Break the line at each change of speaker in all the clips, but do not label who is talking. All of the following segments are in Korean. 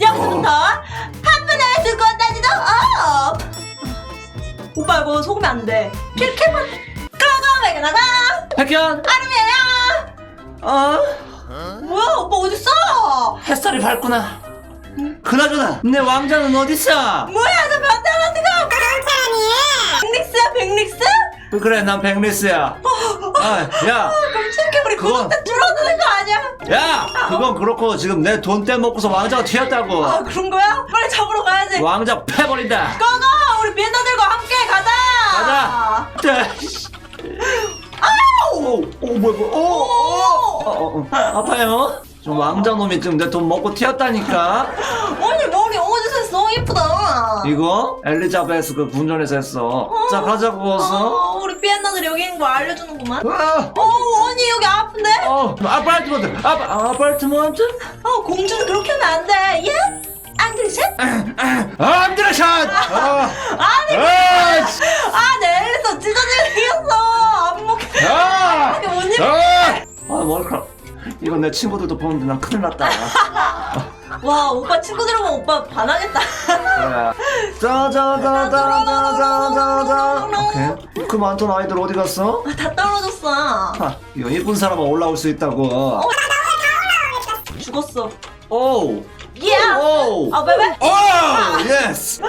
여기서부터 한 분에 들고 다니도 업 오빠 이거 속으면 안 돼. 필캠은 까가메가 나가
백현!
아름이야
어?
뭐야 오빠 어딨어?
햇살이 밝구나. 그나저나 내 왕자는 어딨어?
뭐야 저 변태 같은 거 백릭스야 백릭스?
그래 난 백리스야. 아, 야,
그럼 실캠 우리
그건-
구독자 줄어드는 거 아니야?
야 그건 그렇고 지금 내 돈 떼먹고서 왕자가 튀었다고
아 그런 거야? 빨리 잡으러 가야지
왕자 패버린다
꺼가 우리 비엔나들과 함께 가자
가자. 자, 씨. 오, 오, 뭐야, 뭐야, 오, 오, 어, 어, 어. 아파요? 좀 왕자 놈이 지금 내 돈 먹고 튀었다니까.
언니 머리? 예쁘다
이거 엘리자베스 그 군전에서 했어. 자, 가자고 어서.
어, 우리 비엔나들 여기 있는 거 알려주는구만
아,
어 언니 여기 아픈데?
어, 아파트먼트, 아, 아파트먼트?
어 공주는 그렇게 하면 안 돼 예? 앙드리샷?
아, 안드레샷! 아,
아니
아, 씨.
아 내일서 찢어지게 생겼어 안 먹게
아,
이게 뭔 일?
아, 아, 머리카락. 이건 내 친구들도 보는데 난 큰일 났다.
와 오빠 친구들 오면 오빠 반하겠다.
짜자자자자자자자. 오케이. 그 많던 아이들 어디 갔어?
다 떨어졌어
하, 이거 이쁜 사람은 올라올 수 있다고.
죽었어
오.
예!
오.
아 베베?
오. 예스.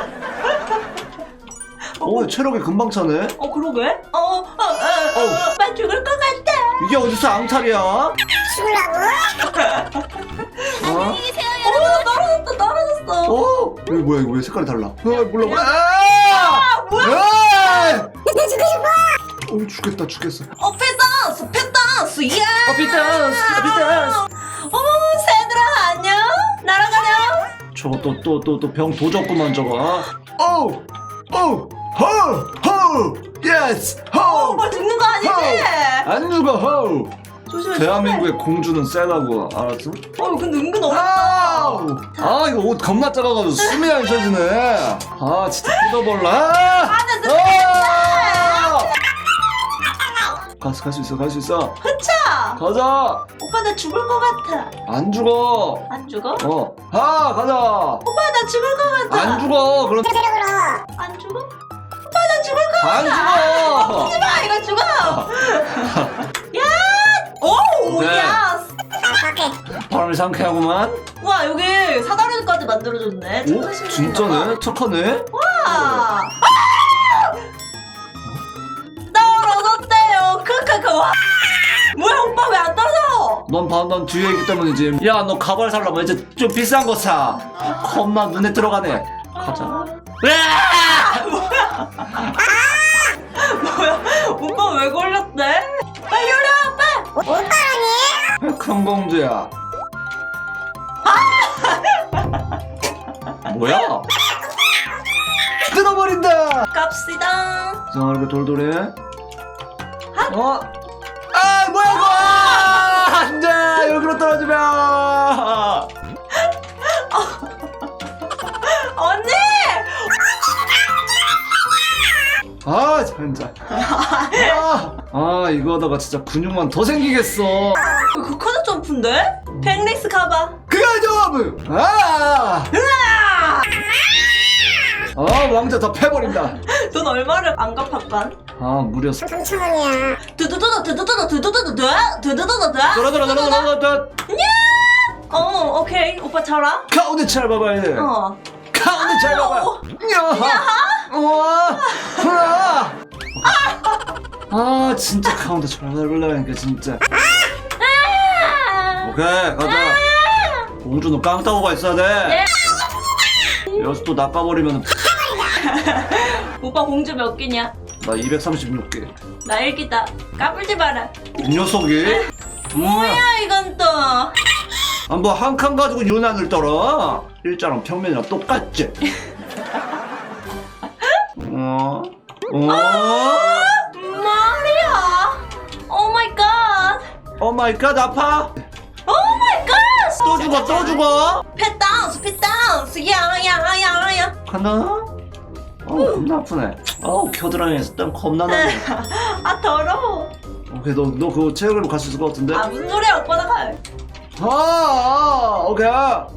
오, 체력이 금방 차네.
어 그러게? 어, 어, 어, 어, 어, 오빠 죽을 것 같아
이게 어디서 앙탈이야? 어?
어 떨어졌다 있어. 어?
어? 이거 뭐야 이거 왜 색깔이 달라? 아 몰라. 아!
뭐야?
어 죽겠다 죽겠어.
어 페다스 페다스 예.
어 피터스 피터스
어 새들아 안녕. 날아가렴.
저거 또 또 또 또 병 도졌구만 저거. 오! 오! 호! 호! 예스! 호!
정말 죽는 거 아니지?
안 누가 호!
조심해. 조심해.
대한민국의 공주는 세다고 알았어?
어 근데 은근 어렵다.
아! 아 이거 옷 겁나 작아가지고 숨이 안 쉬어지네. 아 진짜 뜯어볼라.
나
아! 가서 갈수 있어, 갈 수 있어.
흐차
가자.
오빠 나 죽을 것 같아
안 죽어.
안 죽어?
어, 하 가자.
오빠 나 죽을 것 같아
안 죽어. 그럼
안 죽어? 오빠 나 죽을
것안
같아
죽어.
하지마 이거 죽어
바람이 상쾌하구만.
와 여기 사다리까지 만들어줬네
오. 진짜네. 착하네.
와! 아! 떨어졌대요 크크크 와 뭐야 오빠 왜 안 떨어져
넌 봐, 넌 뒤에 있기 때문이지. 야, 너 가발 살려면 이제 좀 비싼 거 사. 겁나 눈에 들어가네. 가자. 으아!
뭐야 오빠 왜 걸렸대 빨리 오라 오빠
큰공주야. 뭐야? 뜯어버린다.
갑시다
자, 이렇게 돌돌이. 어? 아, 뭐야 이거? 아, 안 돼. 여기로 떨어지면.
언니
아, 진짜. 아, 아, 이거 하다가 진짜 근육만 더 생기겠어.
그 커드 점프인데 백렉스 가봐
좀! 아!
으아
아, 왕자 다 패버린다.
돈 얼마를 안 갚았간
아, 무려.
두두두두 두두두두 두두두두 두두두두
돌아, 돌아, 돌아.
어 오케이 오빠 쳐라
가운데 잘 봐봐야 돼.
어
가운데 잘 봐봐.
어.
야하. 우와. 우와. 아, 진짜 가운데 잘 봐보려니까 진짜. 오케이, 가자. 공주는 깡따구가 있어야 돼. 여기서 또 낚아버리면
오빠 공주 몇 개냐
나 236개.
나 일기다 까불지 마라
이 녀석이.
뭐야 이건 또
아, 뭐 한 칸 가지고 유난을 떨어. 일자랑 평면이랑 똑같지. 어? 어?
말이야 오 마이 갓
오 마이 갓 아파? 또 죽어 또 죽어
펫다운스 펫다운스 야야야야
간다. 어우 겁나 아프네. 어우 겨드랑이에서 땀 겁나 나네.
아 더러워.
오케이 너, 너 그거 체육으로 갈 수 있을 것 같은데?
아 무슨 소리야 오빠나 가
아, 아, 오케이. 아!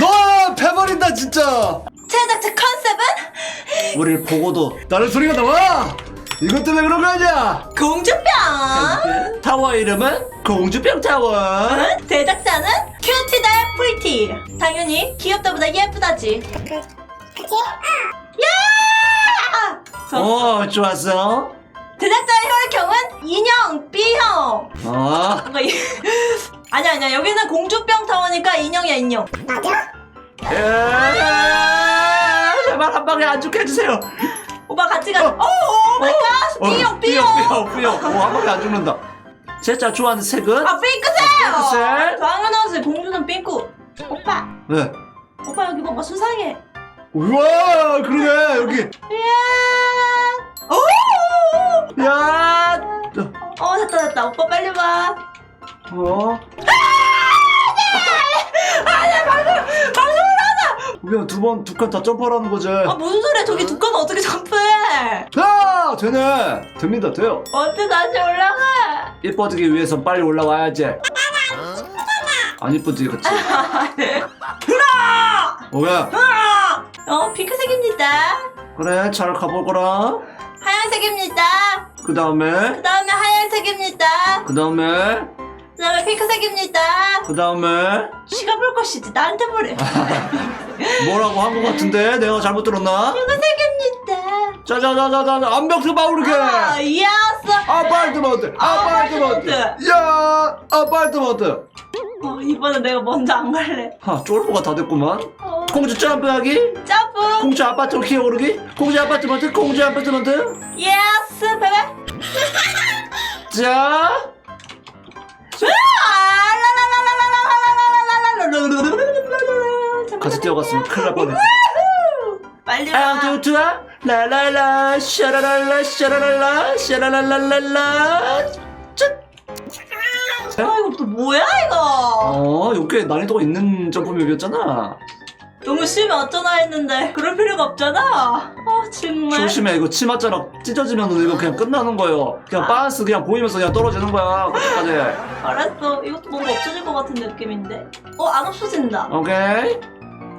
너 패버린다 진짜. 제작자 컨셉은? 우리를 보고도 나는 소리가 나와! 이것 때문에 그런 거 아니야?
공주병.
타워 이름은 공주병 타워.
응? 제작자는 큐티달 프리티. 당연히 귀엽다보다 예쁘다지. 야!
저어 좋았어.
제작자의 혈액형은 인형 B형.
어?
뭔가 이... 아니야 아니야. 여기는 공주병 타워니까 인형이야 인형.
예, 제발 한 방에 안 죽게 해주세요.
오빠 같이 가자
어.
오 마이 갓
어, 삐용
B형
삐용 삐용 오한 방에 안 죽는다. 제자 좋아하는 색은?
아 핑크색!
핑크색?
당연하지 공주는 핑크. 오빠.
네.
오빠 여기 봐봐 수상해.
우와 그러네 여기.
이야! 오!
야!
어 됐다 됐다. 오빠 빨리 와.
어?
아니야 방송 방송을 하자!
그냥 두 번 두 칸 다 점프하라는 거지.
아 무슨 소리야? 저기 두 칸은 어떻게 점프해
아 되네 됩니다. 돼요.
언제 다시 올라가?
이뻐지기 위해선 빨리 올라와야지. 안 이쁘지 그치?
들어!
뭐야?
으아! 어 핑크색입니다.
그래 잘 가볼 거라.
하얀색입니다.
그 다음에?
그 다음에 하얀색입니다.
그 다음에?
그 다음에 핑크색입니다.
그 다음에?
지가 볼 것이지 나한테 보래
뭐라고 한거 같은데? 내가 잘못 들었나?
핑크색입니다
자자자자자 암벽스 바우르게
아 예스
아파트먼트. 아파트먼트. 야 아파트먼트.
어, 이번엔 내가 먼저 안 갈래.
하 쫄보가 다 됐구만.
어,
공주 점프하기?
점프.
공주 아파트로 키워오르기? 공주 아파트먼트 공주 아파트먼트.
예스 베베.
자. 같이 뛰어갔으면 큰일 날 뻔했어
빨리 와.
아우투투아 라라라 샤라랄라 샤라랄라 샤라랄랄랄라
아 이거 또 뭐야 이거?
어 이게 난이도가 있는 점프맵이었잖아
너무 쉬면 어쩌나 했는데 그럴 필요가 없잖아. 아 정말.
조심해 이거 치맛자락 찢어지면 이거 그냥 끝나는 거예요 그냥 바운스 그냥 보이면서 그냥 떨어지는 거야 그때까지
알았어. 이것도 뭔가 없어질 것 같은 느낌인데. 어 안 없어진다.
오케이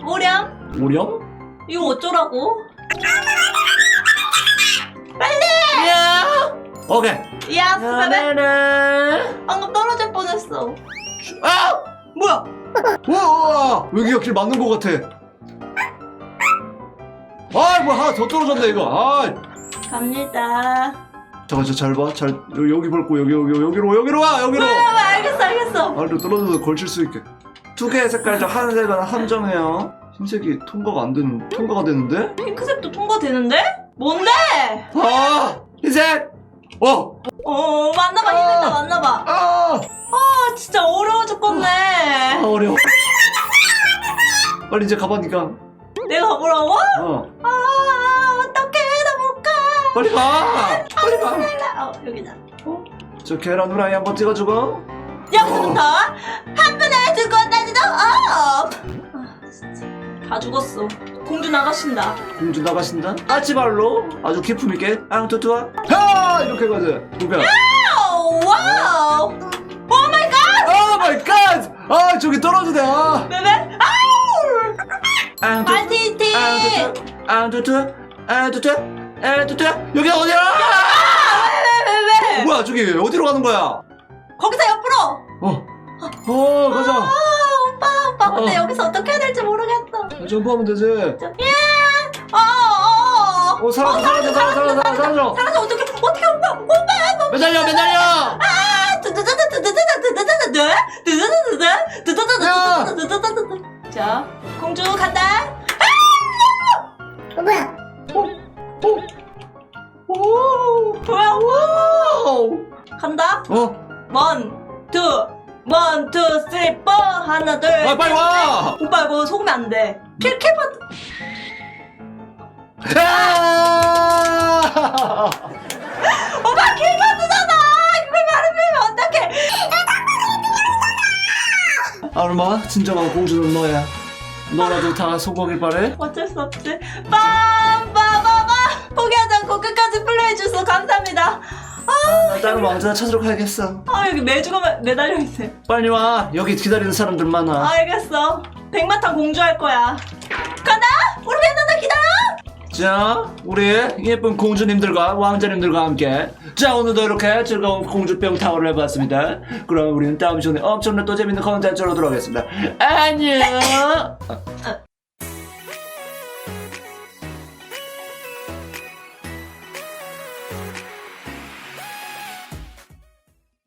오렴.
오렴?
이거 어쩌라고?
야 오케이
예스 베베.
나나나
방금 떨어질 뻔했어.
아!
뭐야?
우와 여기가 길 맞는 거 같아 아 뭐야 하나 더 떨어졌네 이거 아
갑니다.
잠깐 저잘 봐 잘 여기 밟고 여기 여기 여기로 여기로 와 여기로
왜, 왜, 알겠어 알겠어.
아래로 떨어져서 걸칠 수 있게 두 개의 색깔 중한 색은 함정해요 흰색이 통과가 안 되는 통과가 되는데?
핑크색도 통과되는데? 뭔데?
아! 흰색 어!
어 맞나봐 힘들다 맞나봐.
아,
아! 진짜 어려워
아
죽겠네.
어려워. 빨리 이제 가봐니까.
내가 가보라고?
어.
아 어떡해 나 못 가.
빨리 가! 빨리 가저
아, 어 여기다.
계란 후라이 한번 찍어주고.
여기서부 다 죽었어. 공주 나가신다.
공주 나가신다? 까치발로. 아주 기품 있게. 앙투투아 하! 이렇게 가자
오, 와우. 오 마이 갓.
아 마이 갓 아 저기 떨어지네. 아.
베베. 아우.
앙투
알티티.
앙투투 앙투투 앙투투 여기 어디야?
베베.
뭐야 저기 어디로 가는 거야?
거기서 옆으로.
어, 어 가자
아 오빠 오빠 근데
어.
여기서 어떻게 해야 될지 모르겠어.
점프하면 되지
어, 어, 어.
어 사라져 사라져 사라져 사라져 사라져
사라져 어떻게 어떻게 오빠 오빠
매달려 매달려
아자 공주 간다
어, 뭐야?
오
뭐야
오.
간다
어
원 투 원 투 쓰리 포 하나 둘
아, 빨리 와!
오빠 이거 속으면 안돼. 킬캐버
아!
오빠 킬캐버잖아. 이걸 말하면 어떡해.
아르마? 진정한 공주는 너야. 너라도 다 성공하길 바래?
어쩔 수 없지. 빰빠바바 포기하지 않고 끝까지 플레이해줘서 감사합니다
나 다른 왕자 찾으러 가야겠어.
아 여기 매주가 매- 매달려 있네.
빨리 와. 여기 기다리는 사람들 많아.
알겠어. 백마탄 공주 할 거야. 간다! 우리 배너들 기다려!
자, 우리 예쁜 공주님들과 왕자님들과 함께. 자 오늘도 이렇게 즐거운 공주병 타워를 해봤습니다. 그럼 우리는 다음 시간에 엄청난 또 재밌는 컨텐츠로 돌아오겠습니다. 안녕.